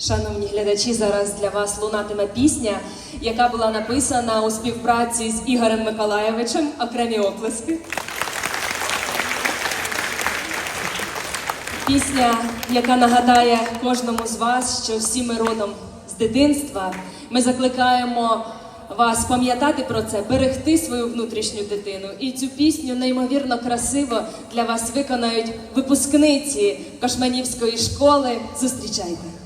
Шановні глядачі, зараз для вас лунатиме пісня, яка була написана у співпраці з Ігорем Миколаєвичем. Окремі оплески. Пісня, яка нагадає кожному з вас, що всі ми родом з дитинства. Ми закликаємо вас пам'ятати про це, берегти свою внутрішню дитину. І цю пісню неймовірно красиво для вас виконають випускниці Кошманівської школи. Зустрічайте!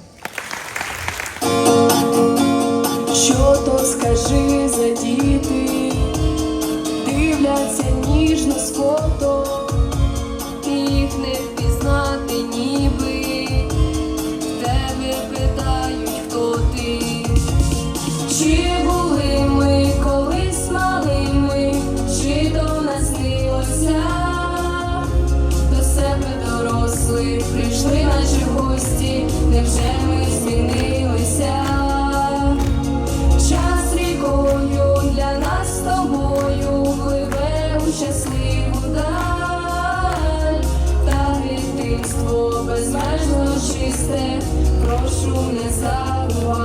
То скажи за діти, дивляться ніжно з фото, їх не впізнати ніби, тебе питають, хто ти. Чи були ми колись малими, чи до нас снилося, до себе дорослих прийшли наші гості, невже чисте, прошу не забувай.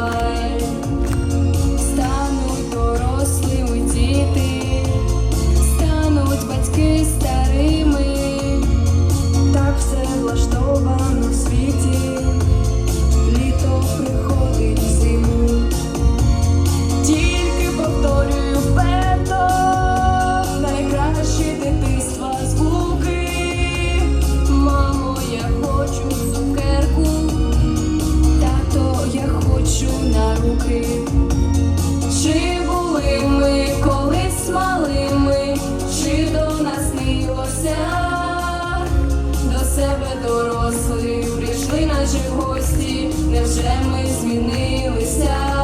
Дорослих прийшли наші гості, невже ми змінилися?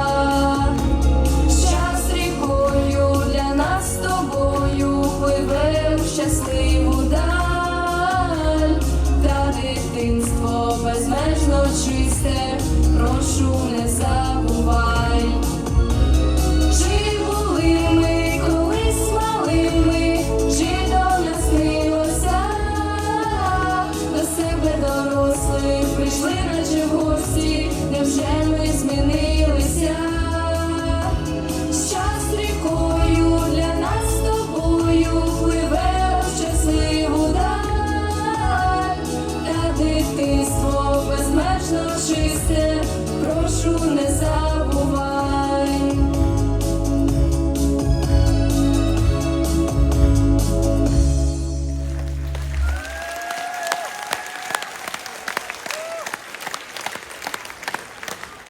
прийшли, наче гості, невже ми змінили?